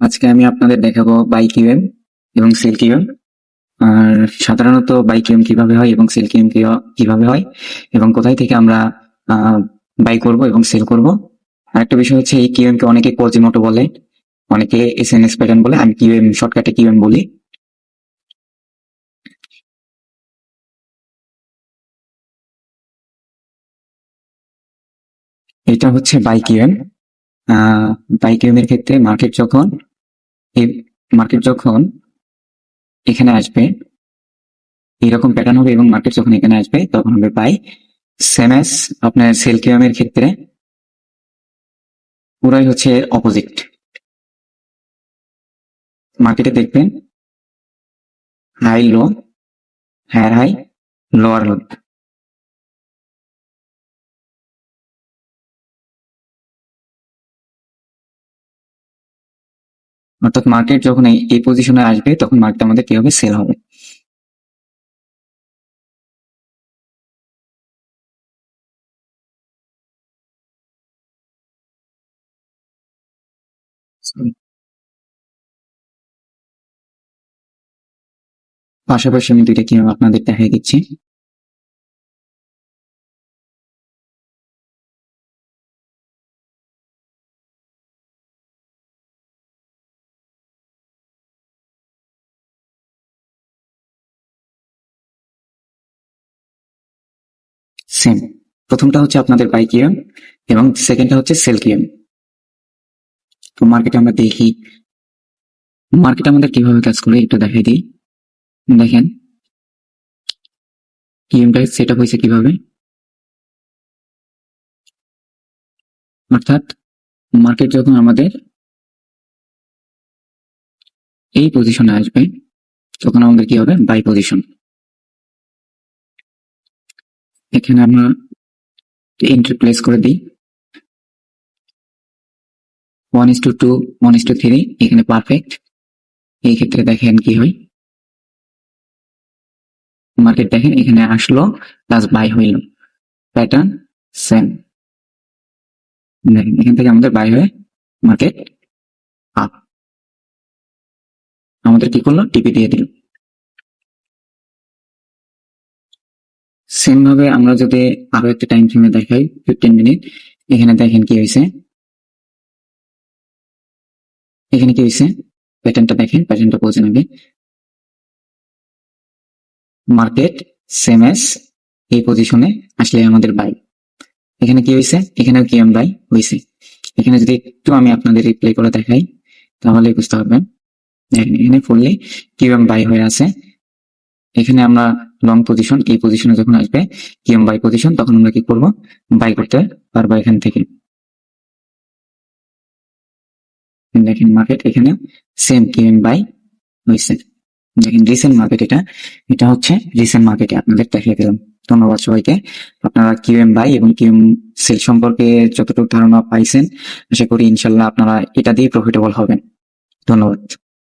আজকে আমি আপনাদের দেখাবো বাই কিউএম এবং সেল কিউএম আর সাধারণত বাই কিউএম কীভাবে হয় এবং সেল কিউএম কীভাবে হয় এবং কোথায় থেকে আমরা বাই করব এবং সেল করব। আরেকটা বিষয় হচ্ছে এই কিউএম কে অনেকে কোজিমোটো বলে, অনেকে এস এন এস প্যাটার্ন বলে। আমি কিউএম শর্টকাটে কিউএম বলি। এটা হচ্ছে বাই কিউএম বাই কিউএম এর ক্ষেত্রে মার্কেট যখন এই মার্কেট যখন এখানে আসবে, এরকম প্যাটার্ন হবে এবং মার্কেট যখন এখানে আসবে, তখন হবে বাই সেম এস আপনার সেল কিউএম এর ক্ষেত্রে। পুরাই হচ্ছে অপোজিট মার্কেটে দেখবেন high low higher high lower low অর্থাৎ মার্কেট যখন এই পজিশনে আসবে, তখন মার্কেট আমাদের কি হবে? সেল হবে। পাশাপাশি আমি দুইটা কীভাবে আপনাদের দেখাই দিচ্ছি। সেম। প্রথমটা হচ্ছে আপনাদের বাই কিএম এবং সেকেন্ডটা হচ্ছে সেল কিএম তো মার্কেটে আমরা দেখি মার্কেট আমাদের কীভাবে কাজ করে একটু দেখাই দিই। দেখেন কিএমটা সেট আপ হয়েছে কীভাবে? অর্থাৎ মার্কেট যখন আমাদের এই পজিশনে আসবে, তখন আমাদের কি হবে? বাই পজিশন এখানে আমরা এন্ট্রি প্লেস করে দিই। One is to two one is to three এখানে পারফেক্ট এই ক্ষেত্রে দেখেন কি হয়? মার্কেট দেখেন, এখানে আসলো প্লাস বাই হইল। প্যাটার্ন সেম দেখেন, এখান থেকে আমাদের বাই হয়ে মার্কেট আপ আমাদের কি করল? টিপি দিয়ে দিল। সেম ভাবে আমরা যদি আরও একটা টাইম ফ্রেমে দেখাই ফিফটিন মিনিট এখানে দেখেন কি হয়েছে? এখানে কি হয়েছে? প্যাটার্নটা দেখেন প্যাটার্নটা বোঝেন আগে। মার্কেট সেম এস এই পজিশনে আসলে আমাদের বাই এখানে কি হয়েছে? এখানেও কি এম বাই হয়েছে। এখানে যদি একটু আমি আপনাদের রিপ্লাই করে দেখাই, তাহলে বুঝতে পারবেন। দেখেন, এখানে ফুললি কিউএম বাই হয়ে আছে। এখানে আমরা লং পজিশন এই পজিশনে যখন আসবে কিএম বাই পজিশন তখন আমরা কি করব? বাই করতে পারব এখান থেকে। দেখেন মার্কেট এখানে সেম কিউএম বাই হয়েছে। দেখেন রিসেন্ট মার্কেট এটা। এটা হচ্ছে রিসেন্ট মার্কেটে আপনাদের দেখিয়ে দিলাম। ধন্যবাদ সবাইকে। আপনারা কিউএম বাই এবং কিউএম সেল সম্পর্কে যতটুকু ধারণা পাইছেন, আশা করি ইনশাল্লাহ আপনারা এটা দিয়ে প্রফিটেবল হবেন। ধন্যবাদ।